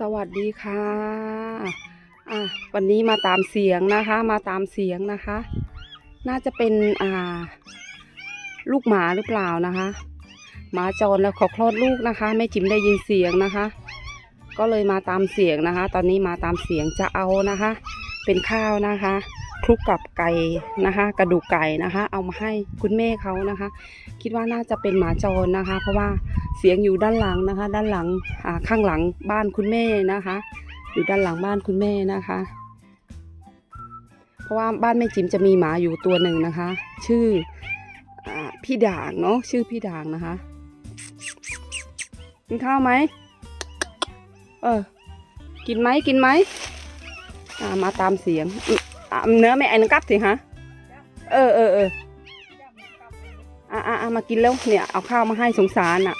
สวัสดีค่ะ อะ วันนี้มาตามเสียงนะคะ มาตามเสียงนะคะ น่าจะเป็นอ่า ลูกหมาหรือเปล่านะคะ หมาจรแล้วขอคลอดลูกนะคะแม่จิ๋มได้ยินเสียงนะคะ ก็เลยมาตามเสียงนะคะ ตอนนี้มาตามเสียงจะเอานะคะ เป็นข้าวนะคะคลุกกับไก่นะคะ กระดูกไก่นะคะ เอามาให้คุณแม่เขานะคะ คิดว่าน่าจะเป็นหมาจรนะคะ เพราะว่า เสียงอยู่ด้านหลังนะคะ ด้านหลังอ่าข้างหลังบ้านคุณแม่นะคะ อยู่ด้านหลังบ้านคุณแม่นะคะ เพราะว่าบ้านแม่จิ๋มจะมีหมาอยู่ตัวหนึ่งนะคะ ชื่ออาพี่ด่างเนาะชื่อพี่ด่างนะคะกินข้าวไหมเออกินไหมกินไหมมาตามเสียงเนื้อไม่ไอ้นกัดสิฮะเออเออเอออะอะอะมากินแล้วเนี่ยเอาข้าวมาให้สงสารอะ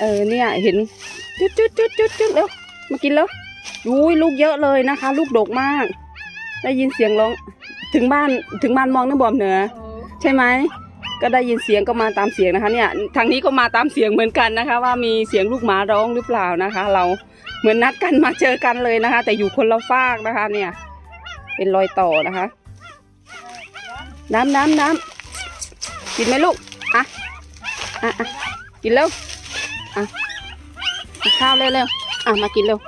เออเนี่ยเห็นจุดจุดจุดจุดจุดแล้วมากินแล้วอุ้ยลูกเยอะเลยนะคะ ลูกดกมาก ได้ยินเสียงร้องถึงบ้านถึงบ้านมองน้ำบอมเหนือใช่ไหมก็ได้ยินเสียงก็มาตามเสียงนะคะเนี่ยทางนี้ก็มาตามเสียงเหมือนกันนะคะ ว่ามีเสียงลูกหมาร้องหรือเปล่านะคะ เราเหมือนนัดกันมาเจอกันเลยนะคะ แต่อยู่คนละฟากนะคะ เนี่ย เป็นรอยต่อนะคะ น้ำน้ำน้ำกินไหมลูกอะอะอะกินเร็ว อะข้าวเร็วเร็วๆอะมากินเร็ว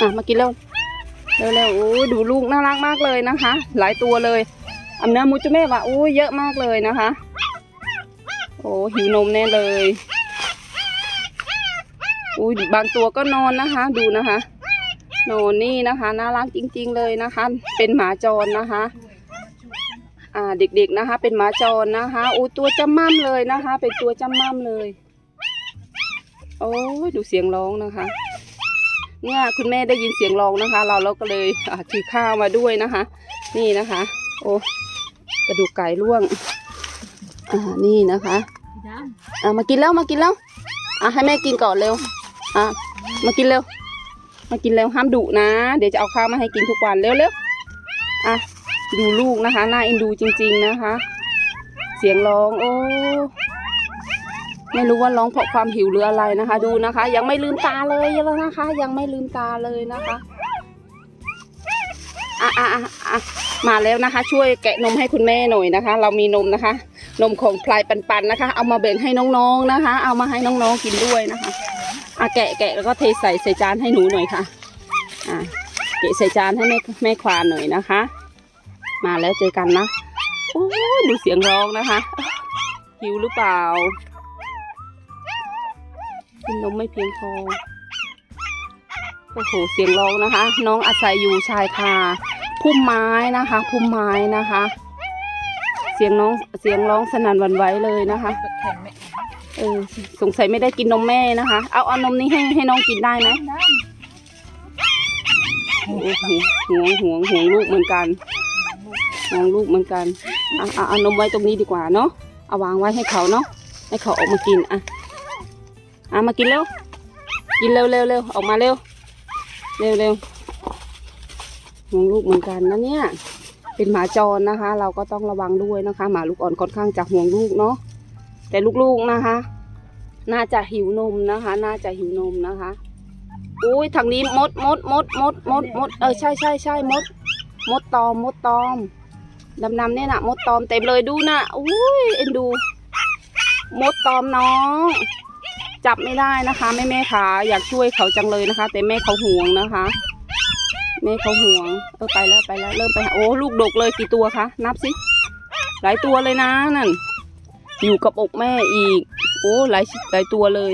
อะมากินเร็วเร็วเร็วๆโอ้ดูลูกน่ารักมากเลยนะคะ หลายตัวเลยอันเนื้อมูจูเม่ว่ะโอ้ยเยอะมากเลยนะคะ โอ้หิวนมแน่เลยอุ้ยบางตัวก็นอนนะคะ ดูนะคะนอนนี่นะคะน่ารักจริง ๆเลยนะคะ เป็นหมาจรนะคะอ่าเด็กๆนะคะ เป็นหมาจรนะคะโอ้ตัวจำม่ำเลยนะคะ เป็นตัวจำม่ำเลย โอ้ยดูเสียงร้องนะคะ เนี่ยคุณแม่ได้ยินเสียงร้องนะคะ เราเราก็เลยถือข้าวมาด้วยนะคะ นี่นะคะ โอ้กระดูกไก่ร่วง อ่านี่นะคะอ่ามากินแล้วมากินแล้วอะให้แม่กินก่อนเร็วอะมากินเร็ว มากินเร็วห้ามดุนะ เดี๋ยวจะเอาข้าวมาให้กินทุกวันเร็วเร็วอะดูลูกนะคะน่าเอ็นดูจริง ๆนะคะ เสียงร้องโอ้ ไม่รู้ว่าร้องเพราะความหิวหรืออะไรนะคะ ดูนะคะ ยังไม่ลืมตาเลยแล้วนะคะ ยังไม่ลืมตาเลยนะคะอะอะอะมาแล้วนะคะ ช่วยแกะนมให้คุณแม่หน่อยนะคะ เรามีนมนะคะ นมของพลายปันๆนนะคะ เอามาแบ่งให้น้องๆนะคะ เอามาให้น้องๆกินด้วยนะคะอะแกะแกะแล้วก็เทใส่ใส่จานให้หนูหน่อยค่ะอะเกะใส่จานให้แม่แม่ควานหน่อยนะคะ มาแล้วเจอกันนะโอ้ดูเสียงร้องนะคะหิวหรือเปล่า กินนมไม่เพียงพอ โอ้โห เสียงร้องนะคะ น้องอาศัยอยู่ชายคาพุ่มไม้นะคะพุ่มไม้นะคะ เสียงน้องเสียงร้องสนั่นหวันไหวเลยนะคะเออสงสัยไม่ได้กินนมแม่นะคะ เอาเอานมนี้ให้ให้น้องกินได้ไหมโอ้โหห่วงห่วงห่วงลูกเหมือนกันมองลูกเหมือนกันอะอะเอานมไว้ตรงนี้ดีกว่าเนาะเอาวางไว้ให้เขาเนาะให้เขาออกมากินอะ อะมากินเร็ว กินเร็วเร็วเร็วออกมาเร็ว เร็วเร็วมองลูกเหมือนกันนะเนี่ย เป็นหมาจรนะคะ เราก็ต้องระวังด้วยนะคะ หมาลูกอ่อนค่อนข้างจะห่วงลูกเนาะ แต่ลูกๆนะคะ น่าจะหิวนมนะคะ น่าจะหิวนมนะคะ อุ้ยทางนี้มดมดมดมดมดมด เออใช่ใช่ใช่มด มดตอมมดตอมดำๆเนี่ยนะมดตอมเต็มเลยดูนะอุ้ยเอ็นดู มดตอมน้อง จับไม่ได้นะคะแม่แม่ขาอยากช่วยเขาจังเลยนะคะ แต่แม่เขาห่วงนะคะแม่เขาห่วงเออไปแล้วไปแล้วเริ่มไปโอ้ลูกดกเลยกี่ตัวคะนับสิหลายตัวเลยนะนั่นอยู่กับอกแม่อีก โอ้หลายหลายตัวเลย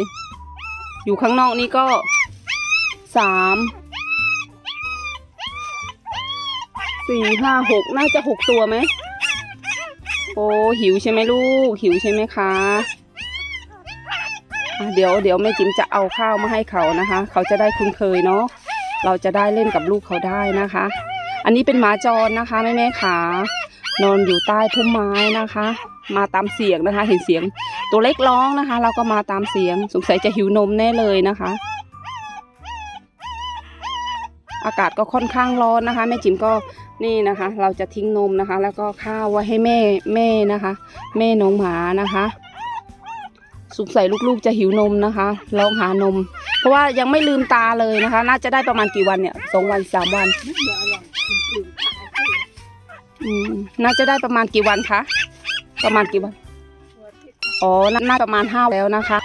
อยู่ข้างนอกนี่ก็สามสี่ห้าหกน่าจะหกตัวไหมโอ้หิวใช่ไหมลูก หิวใช่ไหมคะ เดี๋ยวเดี๋ยวแม่จิ๋มจะเอาข้าวมาให้เขานะคะ เขาจะได้คุ้นเคยเนาะเราจะได้เล่นกับลูกเขาได้นะคะ อันนี้เป็นหมาจรนะคะแม่แม่ขานอนอยู่ใต้พุ่มไม้นะคะ มาตามเสียงนะคะ เห็นเสียงตัวเล็กร้องนะคะ เราก็มาตามเสียงสงสัยจะหิวนมแน่เลยนะคะ อากาศก็ค่อนข้างร้อนนะคะแม่จิ๋มก็นี่นะคะ เราจะทิ้งนมนะคะ แล้วก็ข้าวไว้ให้แม่แม่นะคะ แม่น้องหมานะคะ สงสัยลูกๆจะหิวนมนะคะร้องหานม เพราะว่ายังไม่ลืมตาเลยนะคะ น่าจะได้ประมาณกี่วันเนี่ยสองวันสามวันนึกเดี๋ยวอร่อยจริงๆขายคือน่าจะได้ประมาณกี่วันคะประมาณกี่วันอ๋อนาน่าประมาณห้าแล้วนะคะ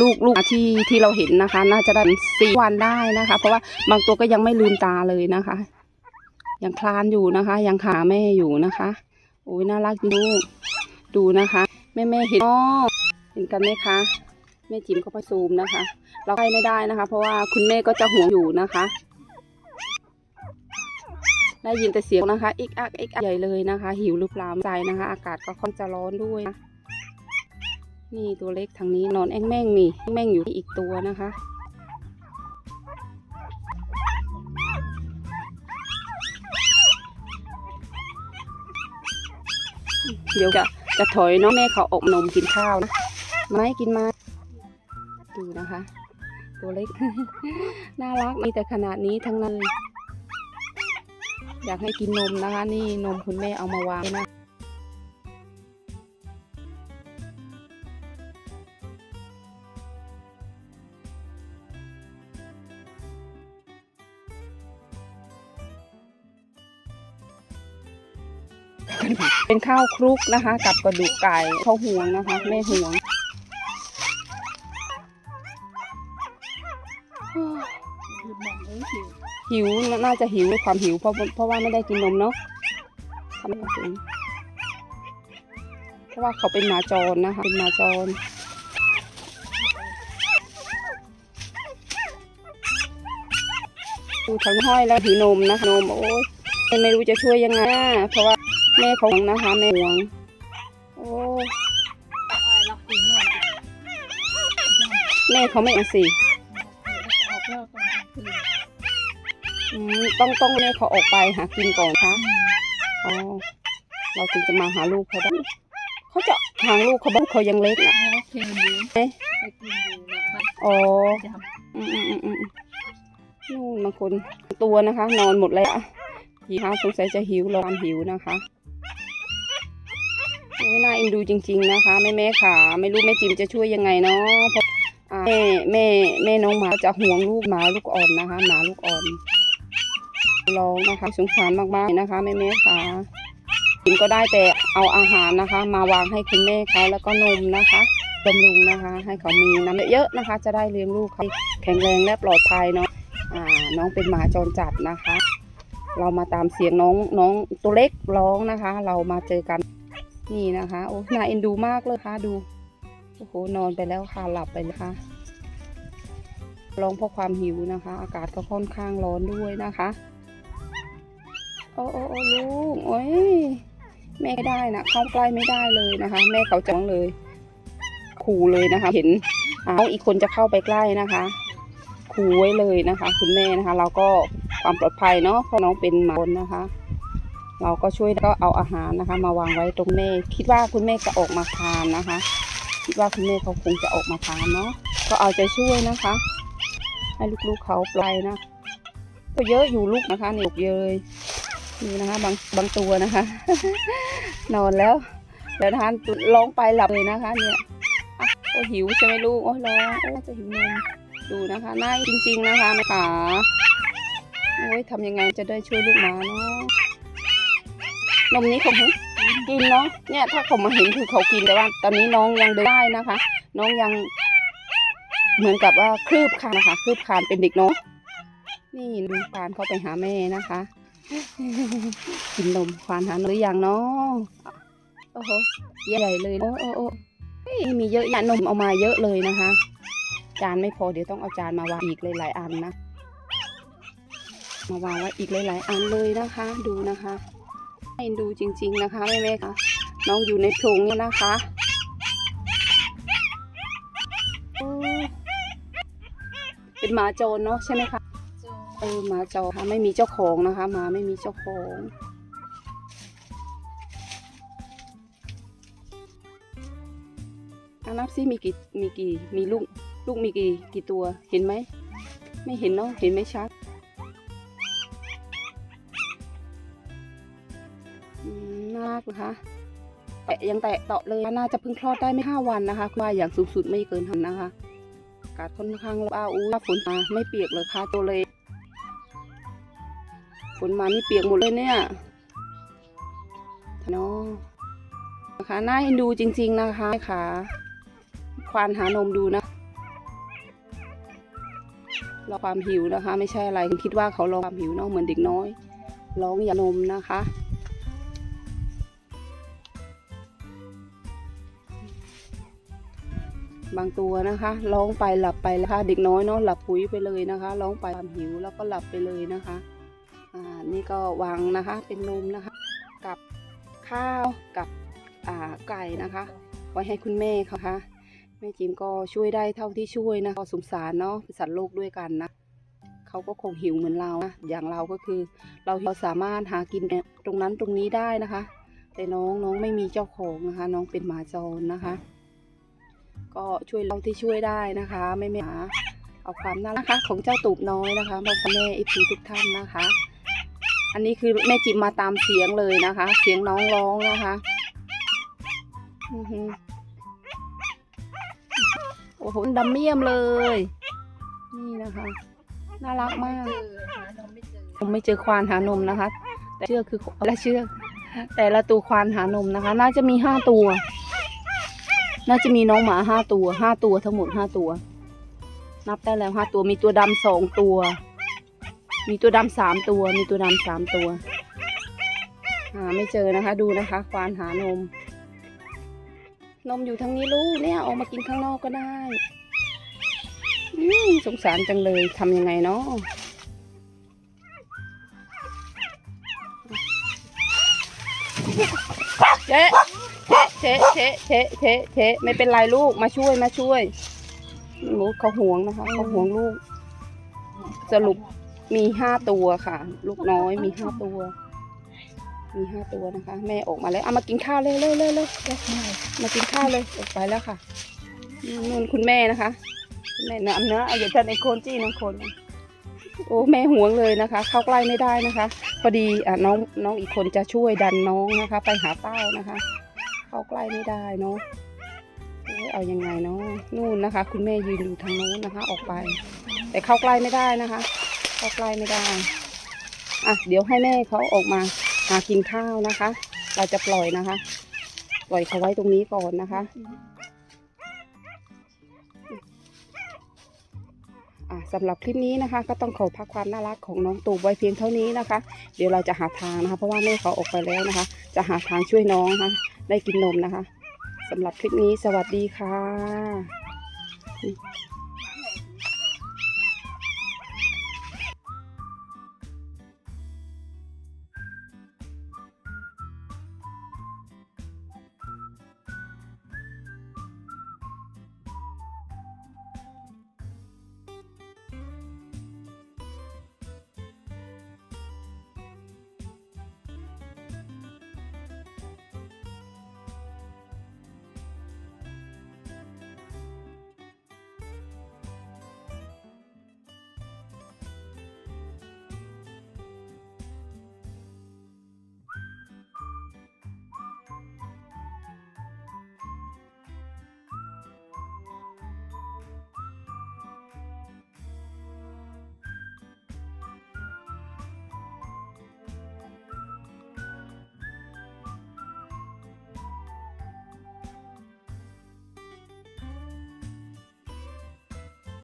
ลูกลูกที่ที่เราเห็นนะคะ น่าจะได้สี่วันได้นะคะ เพราะว่าบางตัวก็ยังไม่ลืมตาเลยนะคะ ยังคลานอยู่นะคะ ยังขาแม่อยู่นะคะโอ้ยน่ารักจริงลูดูนะคะ แม่แม่เห็นอ๋อ ห็นกันไหมคะแม่จิ๋มก็ไปซูมนะคะ เราใกล้ไม่ได้นะคะ เพราะว่าคุณแม่ก็จะห่วงอยู่นะคะได้ยินแต่เสียงนะคะอีกอักอีกอักใหญ่เลยนะคะ หิวหรือเปล่าใจนะคะ อากาศก็ค่อนจะร้อนด้วยนะนี่ตัวเล็กทางนี้นอนแอ่งแม่งนี่แม่งอยู่ที่อีกตัวนะคะเดี๋ยวจะจะถอยเน้องแม่เขาออกนมกินข้าวนะ ไม่กินมาดูนะคะ ตัวเล็ก น่ารักมีแต่ขนาดนี้ทั้งนั้น อยากให้กินนมนะคะ นี่นมคุณแม่เอามาวางไว้นะเป็นข้าวคลุกนะคะ กับกระดูกไก่เขาห่วงนะคะแม่ห่วง หิวน่าจะหิวด้วยความหิวเพราะเพราะว่าไม่ได้กินนมเนาะทำให้เขาหิวเพราะว่าเขาเป็นหมาจรนะคะเป็นหมาจรดูทั้งห้อยแล้วถือนมนะคะนมโอ้ยไม่รู้จะช่วยยังไงเพราะว่าแม่ขาห่วงนะคะแม่หวงโอ้แม่เขาไม่เอาสิ ตอนกลางคืนอืมต้องต้องแม่เขาออกไปหากินก่อนคะอ๋อเราถึงจะมาหาลูกเขาได้เขาจะหางลูกเขาบ้างเขายังเล็กนะอ๋อโอเคอยู่เอ๊ะไปกินอยู่หลังบ้านอ๋อจอืมอืมอืมอืมนู่นบางคนตัวนะคะ นอนหมดแล้วหิวสงสัยจะหิวร้อนหิวนะคะโอ้ยน่าเอ็นดูจริง ๆ นะคะแม่แม่ขาไม่รู้แม่จิมจะช่วยยังไงเนาะเพราะอ่าแม่แม่แม่น้องหมาจะห่วงลูกหมาลูกอ่อนนะคะ หมาลูกอ่อน ร้องนะคะสงสารมากๆนะคะแม่แม่ขาจิมก็ได้แต่เอาอาหารนะคะ มาวางให้คุณแม่เขาแล้วก็นมนะคะบำรุงนะคะ ให้เขามีน้ำเยอะๆนะคะ จะได้เลี้ยงลูกเขาแข็งแรงและปลอดภัยเนาะอ่าน้องเป็นหมาจรจัดนะคะ เรามาตามเสียงน้องน้องตัวเล็กร้องนะคะ เรามาเจอกันนี่นะคะโอ้น่าเอ็นดูมากเลยค่ะดูโอ้โหนอนไปแล้วค่ะหลับไปแล้วค่ะร้องเพราะความหิวนะคะ อากาศก็ค่อนข้างร้อนด้วยนะคะ อ้โอ้โอ้ลูกโอ้ยแม่ไม่ได้นะเข้าใกล้ไม่ได้เลยนะคะ แม่เขาจังเลยขู่เลยนะคะ เห็นเอาอีกคนจะเข้าไปใกล้นะคะขู่ไว้เลยนะคะ คุณแม่นะคะ เราก็ความปลอดภัยเนาะเพราะน้องเป็นหมาบนนะคะ เราก็ช่วยก็เอาอาหารนะคะ มาวางไว้ตรงแม่ คิดว่าคุณแม่จะออกมาทานนะคะ คิดว่าคุณแม่เขาคงจะออกมาทานเนาะก็เอาใจช่วยนะคะ ให้ลูกๆเขาปลายนะก็เยอะอยู่ลูกนะคะนี่ลูกเยย นี่นะคะบางบางตัวนะคะ นอนแล้วแล้วทานร้องไปหลับเลยนะคะเนี่ยโอ้หิวใช่ไหมลูกโอ้ร้องโอ้จะหิวนมดูนะคะน่าจริง ๆนะคะแม่ขาโอ้ยทำยังไงจะได้ช่วยลูกหมาเนาะนมนี้เขาหึกินเนาะเนี่ยถ้าเขามาเห็นคือเขากินแต่ว่า ตอนนี้น้องยังเดินได้นะคะ น้องยัง เหมือนกับว่าคืบคานนะคะคืบคานเป็นเด็กเนาะนี่ดูคานเขาไปหาแม่นะคะ กินนมควานหานมหรือยังเนาะโอ้โหใหญ่เลยโอ้โอ้โอ้เฮ้ยมีเยอะแยะนมเอามาเยอะเลยนะคะ จานไม่พอเดี๋ยวต้องเอาจานมาวางอีกหลายๆอันนะ มาวางไว้อีกหลายๆอันเลยนะคะ ดูนะคะให้ดูจริง ๆนะคะแม่ๆค่ะน้องอยู่ในโพรงเนี่ยนะคะโอ้เป็นหมาโจรเนาะใช่ไหมคะโจ เออหมาจรค่ะไม่มีเจ้าของนะคะหมาไม่มีเจ้าของอานับซิมีกี่มีกี่มีลูกลูกมีกี่กี่ตัวเห็นไหมไม่เห็นเนาะเห็นไม่ชัดน่ารักนะคะแตะยังแตะเตาะเลยน่าจะเพิ่งคลอดได้ไม่ห้าวันนะคะว่าอย่างสูงสุดไม่เกินหันนะคะอากาศค่อนข้างร้อนอ้าวอู้ฝนมาไม่เปียกเลยค่ะตัวเลย ฝนมานี่เปียกหมดเลยเนี่ยเนาะนะคะน่าเอ็นดูจริง ๆนะคะค่ะควานหานมดูนะรอความหิวนะคะ ไม่ใช่อะไรคิดว่าเขารอความหิวเนาะเหมือนเด็กน้อย ร้องอย่านมนะคะ บางตัวนะคะ ร้องไปหลับไปนะคะ เด็กน้อยเนาะหลับปุ๋ยไปเลยนะคะ ร้องไปความหิวแล้วก็หลับไปเลยนะคะ นี่ก็วางนะคะเป็นนมนะคะ กับข้าวกับไก่นะคะ ไว้ให้คุณแม่เขาค่ะแม่จิมก็ช่วยได้เท่าที่ช่วยนะก็สงสารเนาะเป็นสัตว์โลกด้วยกันนะเขาก็คงหิวเหมือนเรานะอย่างเราก็คือ เราเราสามารถหากินตรงนั้นตรงนี้ได้นะคะ แต่น้องน้องไม่มีเจ้าของนะคะ น้องเป็นหมาจรนะคะ ก็ช่วยเราที่ช่วยได้นะคะ ไม่ไม่หาเอาความน่ารักของเจ้าตูบน้อยนะคะมาฝากแม่อฟซีทุกท่านนะคะ อันนี้คือแม่จิมมาตามเสียงเลยนะคะ เสียงน้องร้องนะคะโอ้โหดำเมี่ยมเลย นี่นะคะ น่ารักมากผมไม่เจอควานหานมนะคะ แต่เชือกคือและเชือกแต่ละตัวควานหานมนะคะ น่าจะมีห้าตัว น่าจะมีน้องหมาห้าตัวห้าตัวทั้งหมดห้าตัว นับได้แล้วห้าตัวมีตัวดำสองตัว มีตัวดำสามตัว มีตัวดำสามตัว หาไม่เจอนะคะ ดูนะคะควานหานม นมอยู่ทางนี้ลูกเนี่ยออกมากินข้างนอกก็ได้สงสารจังเลยทำยังไงเนาะเจ๊เจ๊เจ๊เจ๊เจ๊เจ๊ไม่เป็นไรลูกมาช่วยมาช่วยโอ้เขาห่วงนะคะเขาห่วงลูก สรุป มีห้าตัวค่ะ ลูกน้อยมีห้าตัว มีห้าตัวนะคะ แม่ออกมาแล้วเอามากินข้าวเลยเลยเลยเลยมากินข้าวเลยออกไปแล้วค่ะนู่นคุณแม่นะคะคุณแม่น้ำเนื้อเอาอย่าทันไอโคนจี้น้องคนโอ้แม่ห่วงเลยนะคะ เข้าใกล้ไม่ได้นะคะ พอดีอะน้องน้องอีกคนจะช่วยดันน้องนะคะ ไปหาเต้านะคะ เข้าใกล้ไม่ได้เนาะโอ้ยเอายังไงเนาะนู่นนะคะ คุณแม่ยืนอยู่ทางโน้นนะคะ ออกไป แต่เข้าใกล้ไม่ได้นะคะ เข้าใกล้ไม่ได้ อะ เดี๋ยวให้แม่เขาออกมาหากินข้าวนะคะ เราจะปล่อยนะคะ ปล่อยเขาไว้ตรงนี้ก่อนนะคะ อะสำหรับคลิปนี้นะคะ ก็ต้องขอพักความน่ารักของน้องตูบไว้เพียงเท่านี้นะคะ เดี๋ยวเราจะหาทางนะคะ เพราะว่าแม่เขาออกไปแล้วนะคะ จะหาทางช่วยน้องนะคะได้กินนมนะคะสำหรับคลิปนี้สวัสดีค่ะ